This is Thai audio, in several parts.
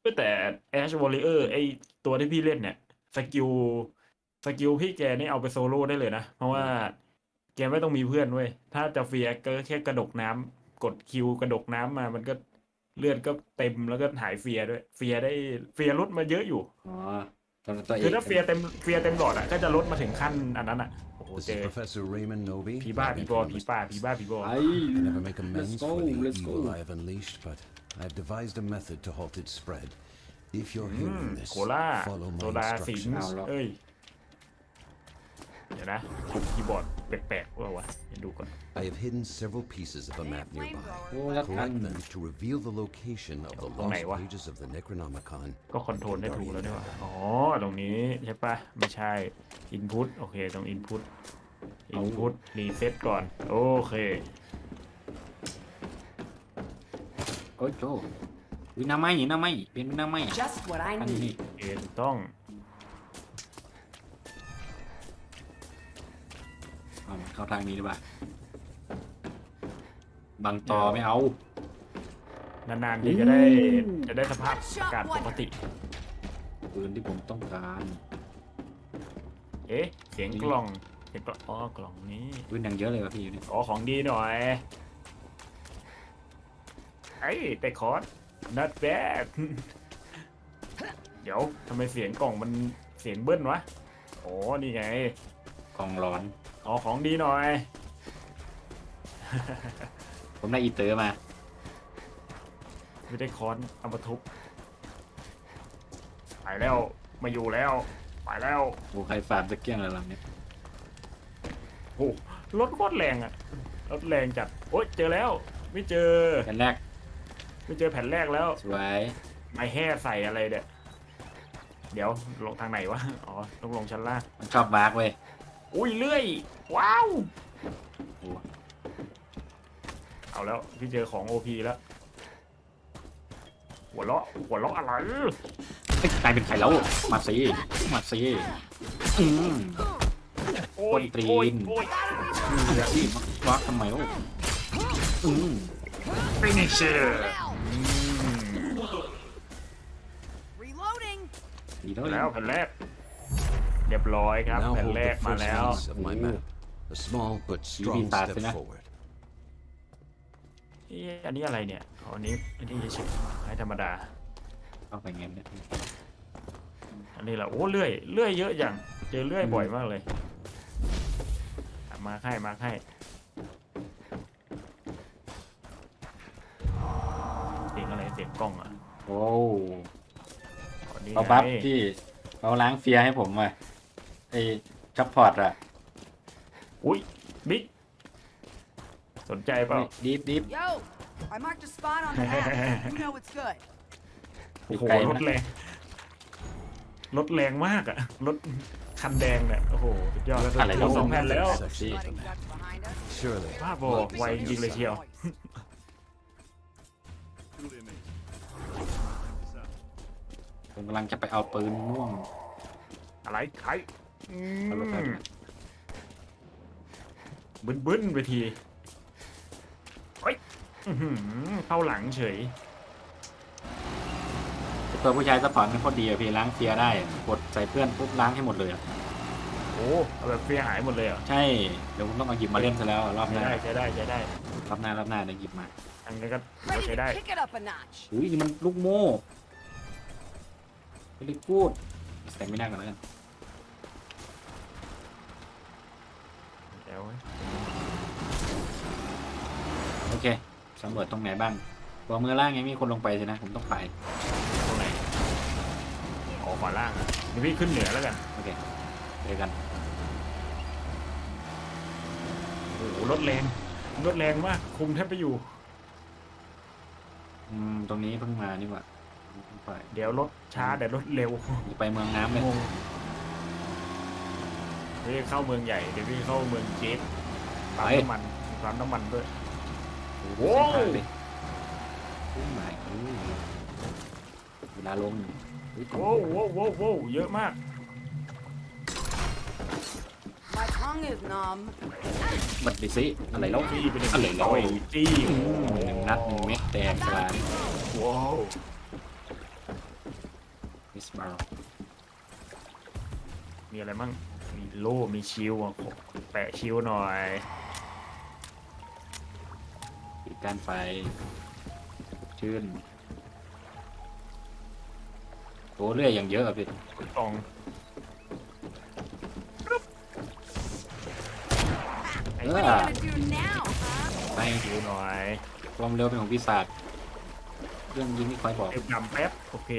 เอ้ยแต่ Ash Warrior ไอตัวที่พี่เล่นเนี่ยสกิลสกิลพี่แกนี่เอาไปโซโล่ได้เลยนะ เพราะว่าแกไม่ต้องมีเพื่อนเว้ย ถ้าจะเฟียร์ก็แค่กระดกน้ำกดคิวกระดกน้ำมามันก็เลือดก็เต็มแล้วก็หายเฟียร์ด้วย เฟียร์ได้เฟียร์ลดมาเยอะอยู่อ๋อตัวตัวเอคืองถ้าเฟียร์เต็มเฟียร์เต็มหลอดอะก็จะลดมาถึงขั้นอันนั้นอะ โอ้โห This เจ is อ Professor Raymond Novi. ผีบ้า I've ผี been บอ from ผี this ป่า planet. ผีบ้าผีบอ ไป I can never make amends go, for the let's evil go. I have unleashed, but I have devised a method to halt its spread. If you're อืม hearing this, โคล่า follow โซ my ดาสิง instructions. เอาแล้ว เอ้ย เดี๋ยวนะปุ่มคีย์บอร์ดแปลกๆว่าวะเดี๋ยวดูก่อน I have hidden several pieces of a map nearby. โอ้แล้วกัน Collect them to reveal the location of the lost này quá. pages of the Necronomicon. ก็คอนโทรลได้ถูกแล้วนี่หว่าอ๋อ ตรงนี้ใช่ปะไม่ใช่ Input โอเค ตรง Input Input รีเซ็ตก่อน โอเค โอ้ยโจวินาไม่หน้าไม่เป็นหน้าไม่ Just what I อันนี้ need. โอเคถูกต้อง เอาเข้าทางนี้ดีกว่าบางตอไม่เอา นานๆทีจะได้จะได้สภาพอากาศปกติ ปืนที่ผมต้องการ เอ๊ะ เสียงกล่องเสียงกล่องอ๋อกล่องนี้ปืนอย่างเยอะเลยวะพี่อยู่นี่ขอของดีหน่อยไอ้แต่คอร์ส not bad เดี๋ยวทำไมเสียงกล่องมันเสียงเบิ้ลวะโอ้นี่ไงกองร้อน อ๋อของดีหน่อย ผมได้อีเตอร์มา ไม่ได้ค้อนเอามาทุบไปแล้วไมาอยู่แล้วไปแล้วโอ้ใครฝาดตะเกียงอะไรล่ะเนี่ยโอ้รถโคตรแรงอะรถแรงจัดโอ๊ยเจอแล้ว ไม่เจอแผ่นแรกไม่เจอแผ่นแรกแล้ว สวยไม่แห่ใส่อะไรเนี่ยเดี๋ยวลงทางไหนวะ อ๋อต้องลงชั้นล่างมันชอบวากเว้ย อุ้ยเลื่อย ว้าวโอ้เอาแล้ว พี่เจอของโอพีแล้ว หัวเราะหัวเราะอะไรเอ้ยกลายเป็นไข่แล้ว มาสิมาสิอืม โอ้ยคนตรีน โอ้ยโอ้ยมาสิมาวากทำไมวะอืม finisher Reloading. ดีแล้ว แล้วแผ่นแรก เรียบร้อยครับ Now แผ่น hold แรก the มา first แล้ว piece of my map. A small but strong basta, step na. forward. เอ๊ะอันนี้อะไรเนี่ยอ๋ออันนี้อันนี้เฉยๆให้ธรรมดาเข้าไปเงี้ยเนี่ยอันนี้แหละโอ้เลื่อยเลื่อยเยอะอย่างเจอเลื่อยบ่อยมากเลยอะมาให้มาให้เสียงอะไรเสียงกล้องอะโอ้อ๋อนี่เอาบัฟไงพี่เอาล้างเฟียร์ให้ผมมา ไอ้ชัพพอร์ตอะอุ้ยบิ๊กสนใจเปล่าดีฟดีฟ Yo, I marked a spot on the map. You know it's good. โอ้โหไกลรนะ ถแรงรถแรงมากอะรถคันแดงเนี่ยโอ้โหสุดยอดแล้วอะไรแล้ว สองแผ่นแล้ว Section of the Flooding map. ducks behind us. Surely. บ้าบอไวจริงเลยเชียว ผมกำลังจะไปเอาปืนม่วงอะไรใคร อืเอารถไปมบึ้นบึ้นๆไปทีเฮ้ยอื้อหือเข้าหลังเฉย ตัวผู้ชายสปอร์ตมันโคตรดีอะพี่ล้างเฟียร์ได้กดใส่เพื่อนปุ๊บล้างให้หมดเลยอะโอ้เอาแบบเฟียหายหมดเลยเหรอใช่เดี๋ยวผมต้องเอาหยิบมาเล่นซะแล้วรอบหใช้น้าได้ใช้ได้ใช้ได้รอบหน้ารอบหน้าเดี๋ยวหยิบมาอันนี้ก็ Ready ใช้ to ได้ kick it up a notch. อุ้ยนี่มันลูกโม่ไม่ได้พูดแต่ไม่น่ากันแล้วกัน เดี๋ยวโอเคสำรวจตรงไหนบ้างตัวมือล่างยังมีคนลงไปสินะ ผมต้องไปตรงไหนออกขวาล่างอะเดี๋ยวพี่ขึ้นเหนือแล้วกันโอเคเจอกันโอ้โหรถแรงรถแรงมากคุมแทบไปอยู่ อืมตรงนี้เพิ่งมานี่หว่าต้องไปเดี๋ยวรถช้าเดี๋ยวรถเร็วอย่าไปเมืองน้ำเลยงง พี่เข้าเมืองใหญ่ เดี๋ยวพี่เข้าเมืองเจฟปั๊มน้ำมันปั๊มน้ำมันด้วยโอ้เส้นทางดิโอ้ไม่เอ้ยเวลาลงอุ๊ยโว้วโว้วโว้วโว้วเยอะมาก My tongue is numb. บัดไปสิอะไรแล้วจี้ไปหนึ่งอะไรแล้วโอ้ยจี้อืมหนึ่งนัดหนึ่งเม็ดแดงสลายว้าวมิสบาร์มีอะไรมั่ง มีโล่มีชิวอะแปะชิวหน่อยปิดการไฟชื่นโอ้เรื่อยอย่างเยอะอะพี่กล่องไอ้เอ What อ are you gonna do now, huh? ไปชิวหน่อยความเร็วเป็นของปีศาจเรื่องยิงไม่ค่อยบอกเก็บดำแป๊บโอเค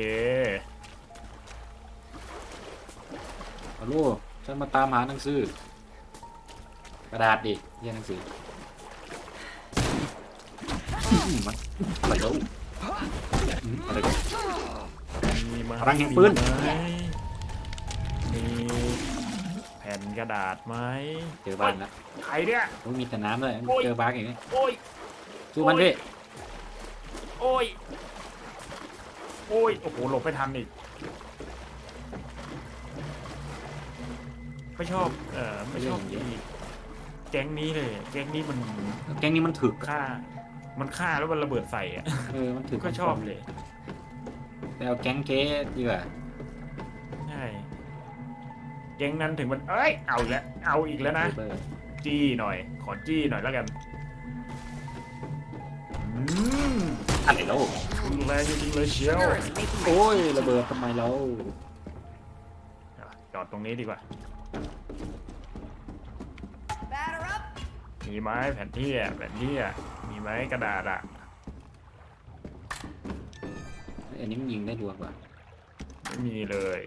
เอาลูก ฉันมาตามหาหนังสือ กระดาษดิเรียนหนังสืออืมมันอะไรแล้วอืมอะไรกัน มีมาพลังแห่งปืน มีไหมมีแผ่นกระดาษไหมเจอบ้านแล้วใครเนี่ยโอ้ยมีแต่น้ำเลยโอ้ยเจอบาร์กอย่างนี้โอ้ย สู้มันโอ้ยพี่โอ้ย โอ้ย โอ้โห หลบไม่ทันอีก ไม่ชอบเอ่อไม่ชอบอีแก๊งนี้เลย แก๊งนี้มันแก๊งนี้มันถึกฆ่า มันฆ่าแล้วมันระเบิดใส่อะเออมันถึกก็ชอบเลย แต่เอาแก๊งเจ๊ดีกว่าใช่แก๊งนั้นถึงมันเอ้ยเอาอีกแล้วเอาอีกแล้วนะเบอร์จี้หน่อย ขอจี้หน่อยแล้วกันอืมอะไรแล้วรุนแรงจริงๆเลยเชียว Sure is making my โอ้ยระเบิดทำไมเราจอดตรงนี้ดีกว่า มีไหม้แผ่นที่อะแผ่นที่อะมีไหมกระดาษอะอันนี้มันยิงได้รัวกว่าไม่มีเลย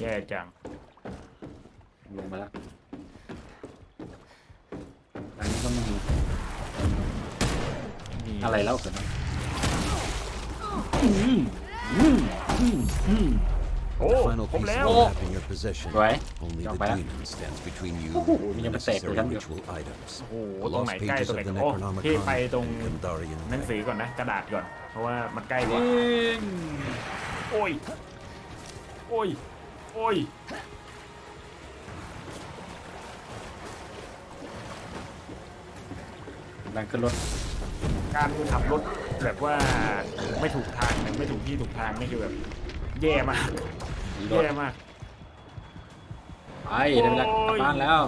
แย่จังลงมาแล้วอันนี้ก็ไม่มีไม่มีอะไรแล้วเกิดอืมอืมอืมอืม โอ้ The final ครบ piece แล้ว of the map in your possession. สวย Only Chọn the bài á. demon stands between you Ồ, and mình nhầm cái tẹt rồi necessary lắm được. ritual items. โอ้โห The ตรงไหน lost ใกล้ pages ตรง of ไหน the โอ้ที่ไป Necronomicon ตรง and Gandarian หนังสือ Night. ก่อนนะ กระดาษก่อน เพราะว่ามันใกล้กว่าโอ้ย โอ้ย โอ้ยดังขึ้นรถการขับรถแบบว่าไม่ถูกทางเนี่ยไม่ถูกที่ถูกทางนี่คือแบบ แย่มากมีรถแย่มาก ไปได้เวลากลับบ้านแล้ว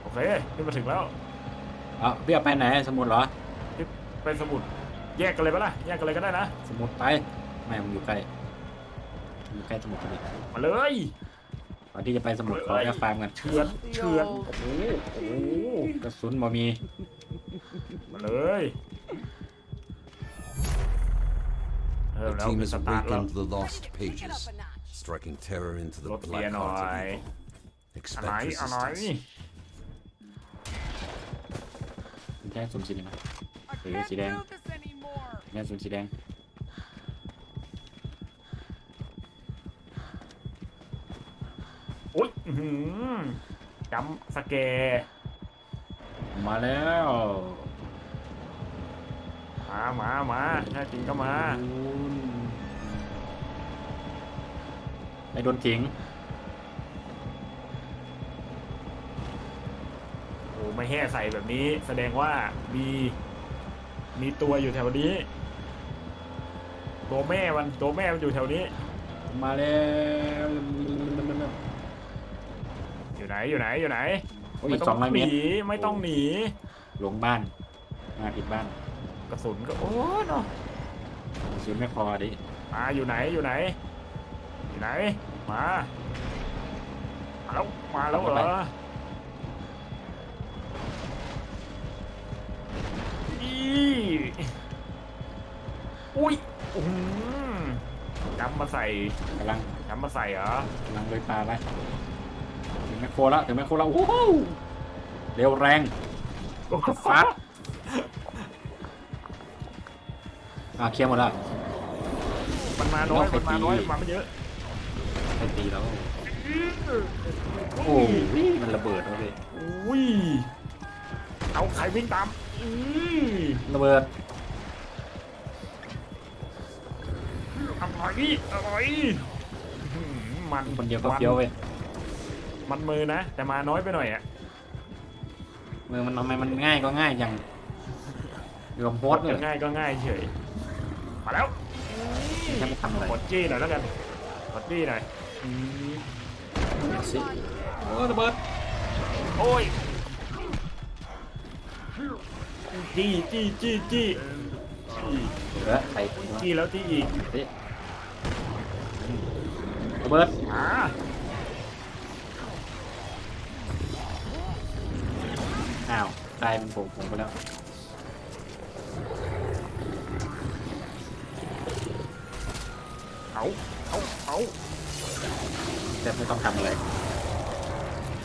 โอเคขึ้นมาถึงแล้วเอาเบี้ยไปไหนสมุดเหรอไปสมุด แยกกันเลยปะล่ะ แยกกันเลยก็ได้นะ สมุดไปไม่มันอยู่ใกล้อยู่ใกล้สมุดพอดีมาเลยก่อนที่จะไปสมุดขอแอร์ฟาร์มกันเฉือนเฉือนโอ้โหโอ้โหกระสุนบ่มีมาเลย The แล้ว team มี has สตาร์ทแล้ว awakened the lost Pick it pages, up a notch. striking terror into the Lột black tiền hearts of rồi. evil. อันไหน Expect อันไหน resistance. แค่สุ่มสีแดง I Ừ, can't chị đang- do this anymore. แค่สุ่มสีแดงโอ้ยอื้อหือจำสแกร์มาแล้ว มามามาถ้าจริงก็มาไอ้โดนทิ้งโอ้ไม่แห่ใส่แบบนี้ แสดงว่ามีมีตัวอยู่แถวนี้ ตัวแม่มันตัวแม่มันอยู่แถวนี้ มาแล้วอยู่ไหนอยู่ไหนอยู่ไหนโอ้ยไม่อีกต้สอองงร้อยหเมนีตรไม่ต้องหนี หลงบ้าน มาผิดบ้าน กระสุนก็โอ้เนาะกระสุนไม่พอดิมาอยู่ไหนอยู่ไหน อยู่ไหน มามาแล้วมาแล้วเหรออีอุ้ยอื้อหือจำมาใส่กำลังจำมาใส่เหรอกำลังเลยปลาไปถึงแมคโครแล้วถึงแมคโครแล้วโอ้โหเร็วแรงฟัด อ่าเคลียร์หมดแล้วมันมาน้อยน้มัองนใครมาน้อยตีมาไม่เยอะใครตีแล้ว โอ้ยมันระเบิดแล้วเลยอุ้ยเอาใครวิ่งตามอือระเบิดอร่อยอร่อยอื้อหือมันคนเดียวก็เฟี้ยวเว้ยมันมือนะ แต่มาน้อยไปหน่อยอะมือมันทำไมมันง่ายก็ง่ายจังเรือมโพสเลยง่ายก็ง่ายเฉย มาแล้วอืแค่ไม่ทำอะไรกดจี้หน่อยแล้วกันกดจี้หน่อยอืมสิโอ้ระเบิดโอ้ยจี้จี้จี้จี้จี้เหลือใครคนวะจี้แล้วจี้อีกสิระเบิดอ่าอ้าวตายมันผมผมไปแล้ว เอาเอาเอาแต่ไม่ต้องทำอะไร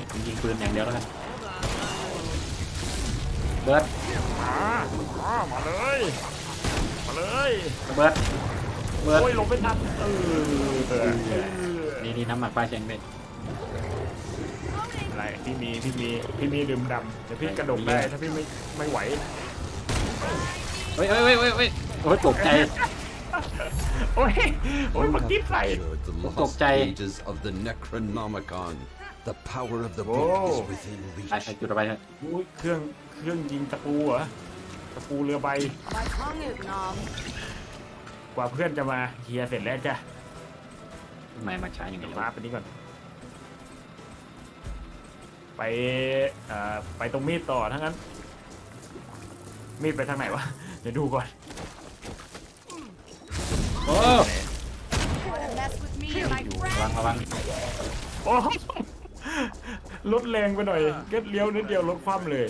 ผมยิงปืนอย่างเดียวแล้วกันระเบิดมามามาเลย มาเลยระเบิดระเบิดโอ้ยหลบไม่ทันเออเออเออนี่นี่น้ำหมักปลาเชงเบ็ดอะไรพี่มีพี่มีพี่มีดื่มดำเดี๋ยวพี่กระโดดได้ถ้าพี่ไม่ไม่ไหวเฮ้ยเฮ้ยเฮ้ยเฮ้ยเฮ้ยโอ้ยตกใจ โอ้ย โอ้ยมากิ๊บใส่ Captured the Tốc lost chạy. pages of the Necronomicon. The power of the book Whoa. is within ไป reach. ไปจุดระบายเลยอุ้ยเครื่องเครื่องยิงตะปูเหรอตะปูเรือใบ My tongue is numb. กว่าเพื่อนจะมาเคลียร์เสร็จแล้วจ้ะทำไมมาช้าอย่างเดี๋ยวนี้มาไปนี้ก่อน ไปเอ่อไปตรงมีดต่อทั้งนั้น มีดไปทางไหนวะ เดี๋ยวดูก่อน โอ้ Wanna mess with me and my ระวัง friends? ระวังโอ้ลดแรงไปหน่อยก็เลี้ยวนิดเดียวลดความเลย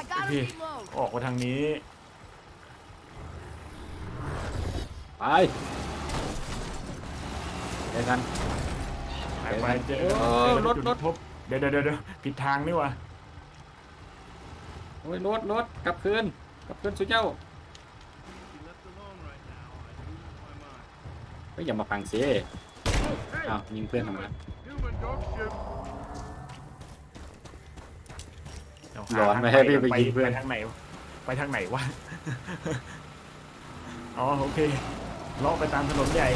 I gotta Okay. reload. ออกมาทางนี้ ไปเจอกัน ไปไปเจอโอ้เจอรถจุดรถพบเดี๋ยวเดี๋ยวเดี๋ยวผิดทางนี่วะโอ้ยรถรถกลับคืนกลับคืนสุเจ้า เฮ้ยอย่ามาฟังสิอ้าวยิงเพื่อนทำไมเดี๋ยวร้อนหาไม่ให้พี่ไปไปยิงเพื่อนไปทางไหนไปทางไหนวะ อ๋อโอเคเลาะไปตามถนนใหญ่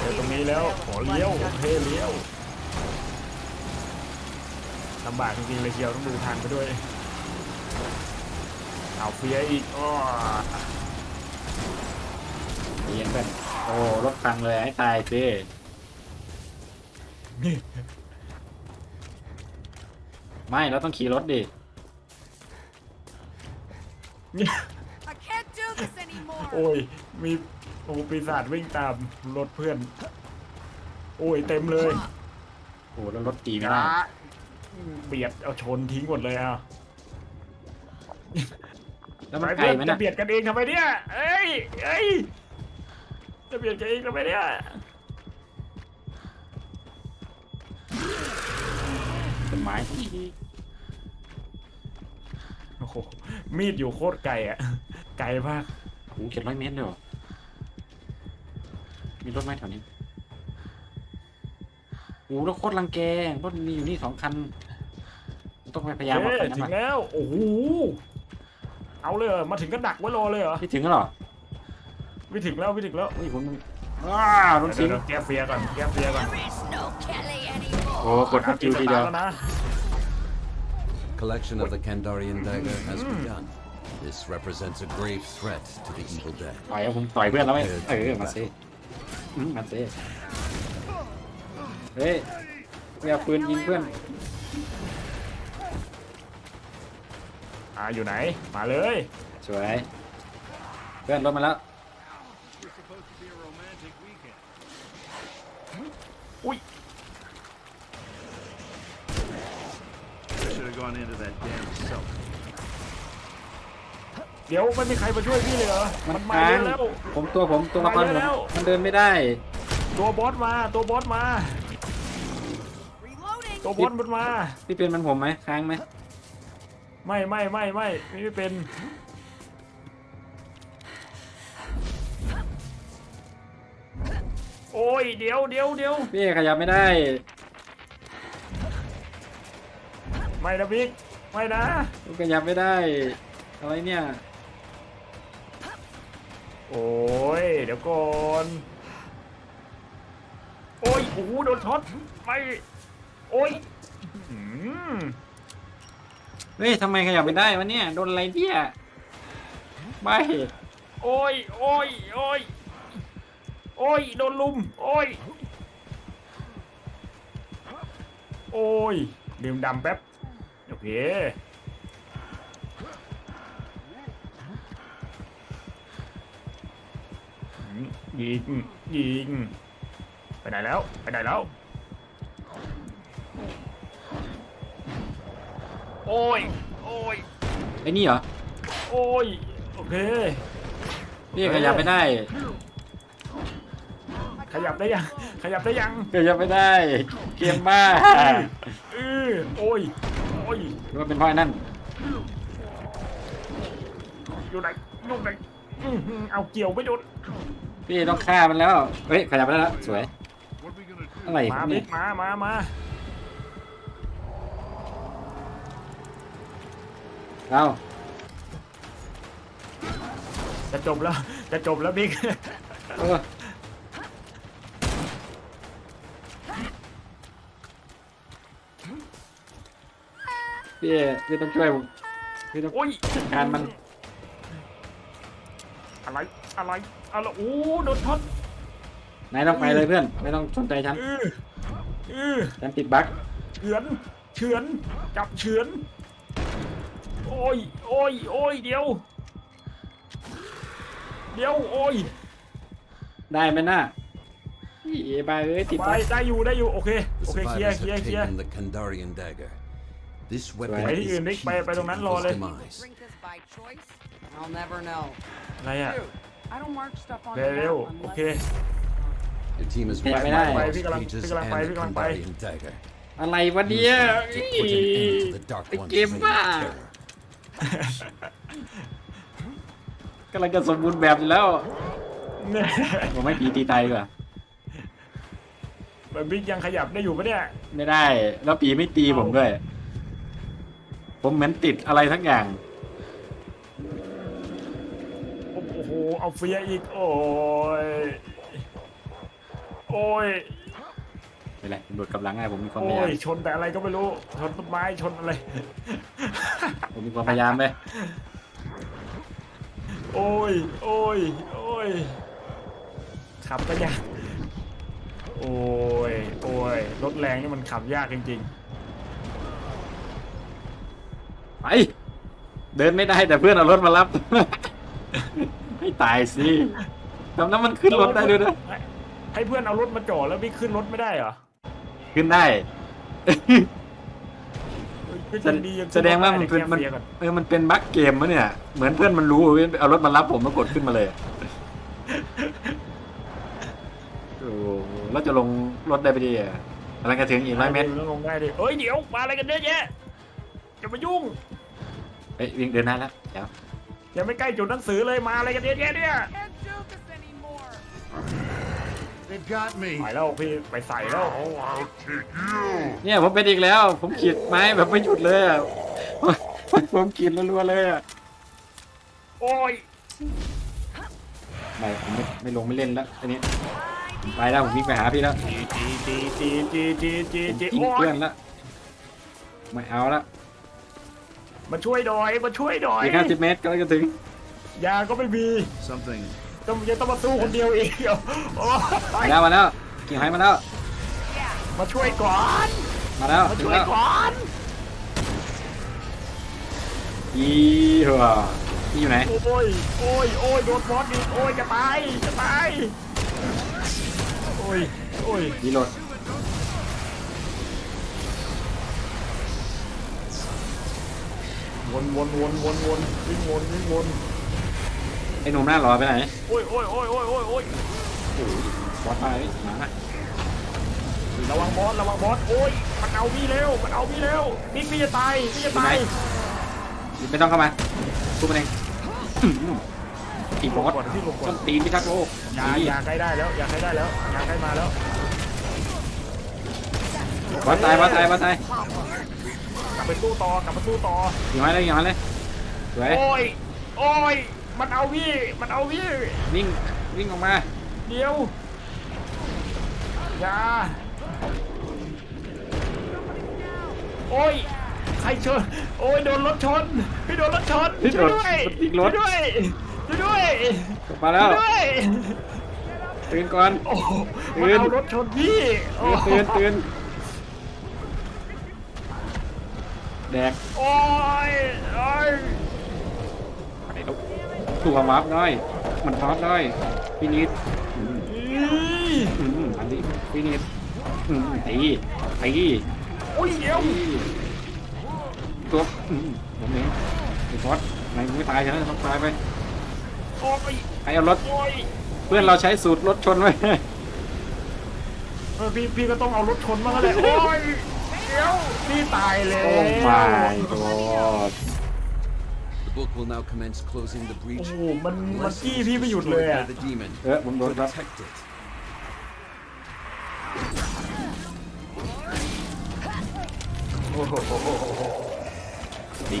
เจอตรงนี้แล้วขอเลี้ยวโอเคเลี้ยวลำบากจริงๆเลยเชียวต้องดูทางไปด้วย เอาเฟียอีกอ้อยิงเพื่อนโอ้รถพังเลยให้ตายสิไม่เราต้องขี่รถดิ I can't do this anymore. โอ้ย มีโอ้ปีศาจวิ่งตามรถเพื่อน โอ้ย เต็มเลยโอ้แล้วรถตีไม่ได้ เบียดเอาชนทิ้งหมดเลยอะ แล้วมันไปไกลเพื่อนไหมจะนะเบียดกันเองทำไมเนี่ยเอ้ยเอ้ยจะเบียดกันเองทำไมเนี่ยต้นไม้โอ้โหมีดอยู่โคตรไกลอะ ไกลมากโอ้เจ็ดร้อยเมตรเลยเหรอ มีรถไหมแถวนี้โอ้รถโคตรรังแกรถมีอยู่นี่สองคัน ต้องไปพยายามเอาเอ้ยคันนั้นถึมางแล้ว โอ้โห เอาเลยเหรอมาถึงก็ดักไว้รอเลยเหรอที่ถึงแล้วเหรอไม่ถึงแล้วไม่ถึงแล้วอุ้ยผมอ้าวโดนสิเดี๋งยวๆแก้เฟียร์ก่อนแก้เฟียร์ก่อน There is no Kelly anymore. โอ้กดสกิลทีเดียวแล้วนะ Collection of the Kandarian dagger has begun. This represents a grave threat to the evil dead. ต่อยเอาผมต่อยเพื่อนแล้วไหมเออมาสิอืมมาสิเฮ้ยไปเอาปืนยิงเพื่อน อ่าอยู่ไหน มาเลย สวย เพื่อนรถมาแล้ว อุ้ย Should have gone into that damn cell. เดี๋ยวไม่มีใครมาช่วยพี่เลยเหรอมัมันนมาค้าเยงอะแล้ว ผมตัวผมตัวละครมาผมแล้ว มันเดินไม่ได้ ตัวบอสมา ตัวบอสมา Reloading. ตัวบอสมันมา พี่เป็นมันผมไหมค้างไหม ไม่ไม่ไม่ไม่ไม่เป็น โอ้ยเดี๋ยวเดี๋ยวเดี๋ยวพี่ขยับไม่ได้ ไม่นะบิ๊กไม่นะพี่ขยับไม่ได้ อะไรเนี่ย โอ้ยเดี๋ยวก่อนโอ้ยโอ้โหโดนช็อตไม่โอ้ยอื้อหือ เฮ้ยทำไมขยับไม่ได้วะเนี่ยโดนอะไรเนี่ยไม่โอ้ย โอ้ย โอ้ย โอ้ย โดนลุม โอ้ย โอ้ยดื่มดำแป๊บ โอเค ยิง ยิง ไปไหนแล้ว ไปไหนแล้ว โอ้ย โอ้ย ไอ้นี่เหรอโอ้ย โอเคพี่ขยับไม่ได้ ขยับได้ยัง ขยับได้ยังขยับไม่ได้ เกมบ้าเออโอ้ย โอ้ย หรือว่าเป็นเพราะไอ้นั่น อยู่ไหนอยู่ไหนอื้อหือเอาเกี่ยวไม่โดน พี่ต้องฆ่ามันแล้ว เฮ้ยขยับได้แล้ว สวย What are we gonna do? อะไรคมารับบิ๊เนี่ยกมา มา มา เอาจะจบแล้ว จะจบแล้วบิ๊กเออพี่พี่ต้องช่วยผมพี่ต้องโอ้ยจัดการมันอะไรอะไรอะไรโอ้โดนช็อตนายต้องไปเลยเพื่อน ไม่ต้องสนใจฉันเออเออฉันติดบั๊กเฉือนเฉือนจับเฉือน โอ้ย โอ้ย โอ้ย เดี๋ยว เดี๋ยว โอ้ยได้ไหมน่าพี่บายเอ้ยติดไปบั๊กได้อยู่ ได้อยู่ โอเค The โอเค เคลียร์ survivors เคลียร์ have เคลียร์ taken the Kandarian dagger. This weapon Right. is ไปที่อื่นดิ key ไปไปตรงนั้นรอ to เลย Evil's demise. Drink this by choice? I'll never know. อะไรอะ Dude, I don't mark stuff on เร็ว the เร็ว map โอ unless เค Your team has Yeah, recovered but I- the lost พี่กำลัง pages พี่กำลัง and ไป the พี่กำลังไป Kandarian dagger. อะไรวะเนี่ย To put an end to the Dark ไอ้ One's เกม reign บ้า of terror. กำลังจะสมบูรณ์แบบอยู่แล้ว ผมไม่ผีตีตายดีกว่า แบบบิ๊กยังขยับได้อยู่ปะเนี่ย ไม่ได้ แล้วผีไม่ตีผมด้วย ผมเหมือนติดอะไรทั้งอย่าง โอ้โห เอาเฟียอีก โอ้ย โอ้ย เป็นไรโดดกำลังไงผมมีความพโอ้ยายามยชนแต่อะไรก็ไม่รู้ ชนต้นไม้ชนอะไร ผมมีความพยายามเลยโอ้ย โอ้ย โอ้ย ขับก็ยาก โอ้ย โอ้ย รถแรงนี่มันขับยากจริงไปเดินไม่ได้แต่เพื่อนเอารถมารับ ให้ตายสิทำนั้นมันๆขึ้นรถได้ด้วยนะ ให้ให้เพื่อนเอารถมาจอดแล้วบิ๊กขึ้นรถไม่ได้เหรอ ขึ้นได้เฮ้ยแสยังดียังแสดงว่ามันขึ้เป็นรถมันได้ดี๋ยวแค่ฟียร์ก่อนเออมันเป็นบั๊กเกมมะเนี่ย เหมือนเพื่อนมันรู้เว้ยเอารถมารับผมมากดขึ้นมาเลยโอ้โหแล้วจะลงรถได้ไปดีอะกำลังจะถึงอีกร้อยเมตรแล้วลงได้ดิเอ้ยเดี๋ยวมาอะไรกันเยอะแยะอย่ามายุ่งเฮ้ยวิ่งเดินหน้าแล้วเดี๋ยวอย่าไม่ใกล้จุดหนังสือเลยมาอะไรกันเยอะแยะเนี่ย They've got me. ไปแล้วพี่ไปใส่แล้วเนี่ยผมเป็นอีกแล้ว ผมขีดไม้แบบไม่หยุดเลยอะผมขีดรัวๆเลยอะโอ้ยไม่ผมไม่ไม่ลงไม่เล่นแล้วอันนี้ผมไปแล้วผมวิ่งไปหาพี่แล้วจีจีจีจีจีจีจีผมจีทิ้งโอ้เพื่ยอนแล้วไม่เอาละมาช่วยหน่อยมาช่วยหน่อยอีกห้าสิบเมตรก็จะถึงยาก็ไม่มี Something ต้องยังต้องมาสู้คนเดียวอีกเดี๋ยวโอ้ยมาแล้วมาแล้วกิ่งไม้มาแล้วมาช่วยก่อน มาแล้วมาถึงช่วยแล้วก่อนอีหัวพี่อยู่ไหนโอ้ยโอ้ยโอ้ยโดนบอสอีกโอ้ยจะตายจะตายโอ้ยโอ้ยดีโหลดวนวนวนวนวนวิ่งวนวิ่งวนไอ้หนุ่มหน้าหล่อไปไหนโอ้ยโอ้ยโอ้ยโอ้ยโอ้ยโอ้ยโอ้ยบอสตายหมาระวังบอสระวังบอสโอ้ยมันเอาพี่เร็วมันเอาพี่เร็วพี่พี่จะตายพี่จะตายไม่ต้องเข้ามาพูดมันเองตีบอสก่อนพี่หลบก่อต้นนตีนพิทักษ์โลกยายาใกล้ได้แล้วยาใกล้ได้แล้วยาใกล้มาแล้วบอสตายบอสตายบอสตายกลับไปสู้ต่อกลับมาสู้ต่อกิ่งไม้เลยกิ่งไม้เลยสวยโอ้ยโอ้ย มันเอาพี่ มันเอาพี่ วิ่งวิ่งออกมา เดี๋ยวอยาโอ้ย ใครชน โอ้ยโดนรถชน พี่โดนรถชน พี่โดช่วยนด้วยยิงรช่วถยด้วยช่วยด้วยมาแล้ว ช่วยด้วยตื่นก่อน โอ้โหตื่มันนเอารถชนพี่โอ้ตื่นตื่นตื่นแดก โอ้ยโอ้ยไปแล้ว ตัวมัฟน้อยมันทอดน้อยพี่นิดอืมอี๋อืมอันนี้พี่นิดอืมตีตีโอ้ยเดี๋ยวตีตัวอืมผมเองไอ้ฟอสนายมึงไม่ตายใช่ไหมต้องตายไปโอ้ยใครเอารถโอ้ยเพื่อนเราใช้สูตรรถชนไว้ เออพี่พี่ก็ต้องเอารถชนมางแล้วแหละโอ้ยเดี๋ยวพี่ตายแล้วโอ้ my god The book will now commence closing the โอ้ breach. โหมันมัน Unless จี้ it is พี่ไม่หยุดเลย destroyed อะ by the demon. เออผมโดนครับ Protect it. โอ้โห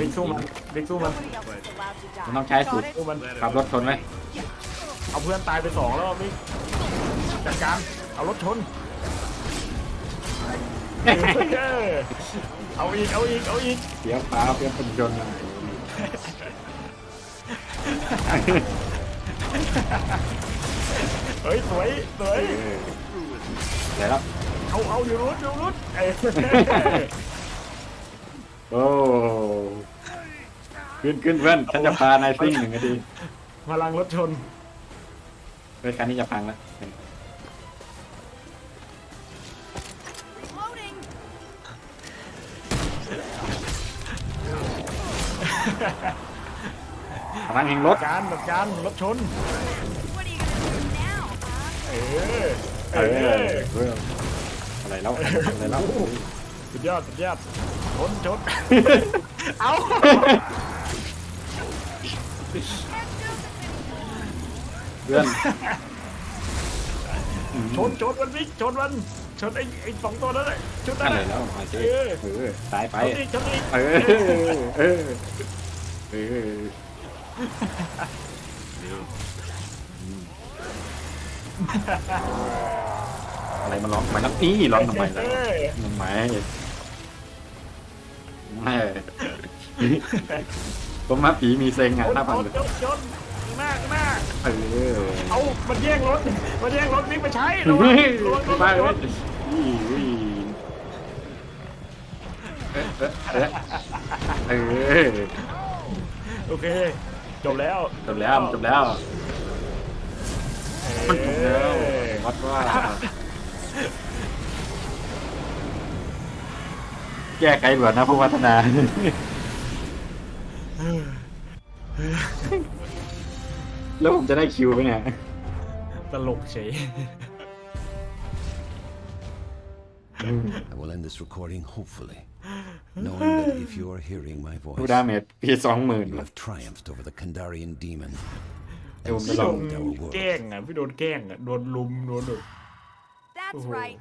บิ๊กสู้มันบิ๊กสู้มัน Nobody else is allowed to die. มันต้องใช้สูตรสู้มัน ขับรถชนไว้เอาเพื่อนตายไปสองแล้วบิ๊กจัดการเอารถชน เออเอาอีก เอาอีก เอาอีกเสียฟ้าเสียคนยนต์นะ เฮ้ยสวยสวยเออเดี๋ยวแล้วเอาเอาอยู่รุดอยู่รุดเอ้ยโอ้ขึ้นขึ้นเพื่อนฉันจะพานายซิ่งหนึ่งนาทีพลังรถชนเฮ้ยคันนี้จะพังแล้ว Reloading. พลังแห่งรถการจัดการรถชน What are you gonna do now, huh? เออเอเอออเอออะไรแล้วอะไรแล้ว สุดยอดสุดยอดชนชนเอาเพื่อนชนชนมันบิ๊กชนมันชนไอ้ไอ้สองตัวนั่นแหละชนนั่อะนไรแหละแล้วมาเจ๊เออเออตายไป ชนอีกชนอีกเออ เออ เออ อะไรมาร้องทำไมล่ะนี่ร้องทำไมล่ะเออทำไมไม่ผมมาผีมีเซ็งอะชนถ้าชพันนชนชนข้างหน้าข้างหน้าเออเอามันแย่งรถมันแย่งรถบิ๊กไปใช้ระวัเฮ้งยระวังรถไปรเว้ยถอุ้ยอุ้ยเออเออเออเออโอเค จบแล้วจบแล้วจบแล้วมันจบแล้วเออวัดว่าแก้ไขด่วนนะผู้พัฒนาแล้วผมจะได้คิวไหมเนี่ยตลกเฉย I will end this recording hopefully, knowing that if you are hearing my ผู้ voice, ดาเมจพี่สองหมื่น you have triumphed over the Kandarian demon. เดี๋ยวผม and จะ พี่ ล โด อง น saved our world. แกล้งอ่ะพี่โดนแกล้งอ่ะโดนลุมโดนแบบ That's Oh. right.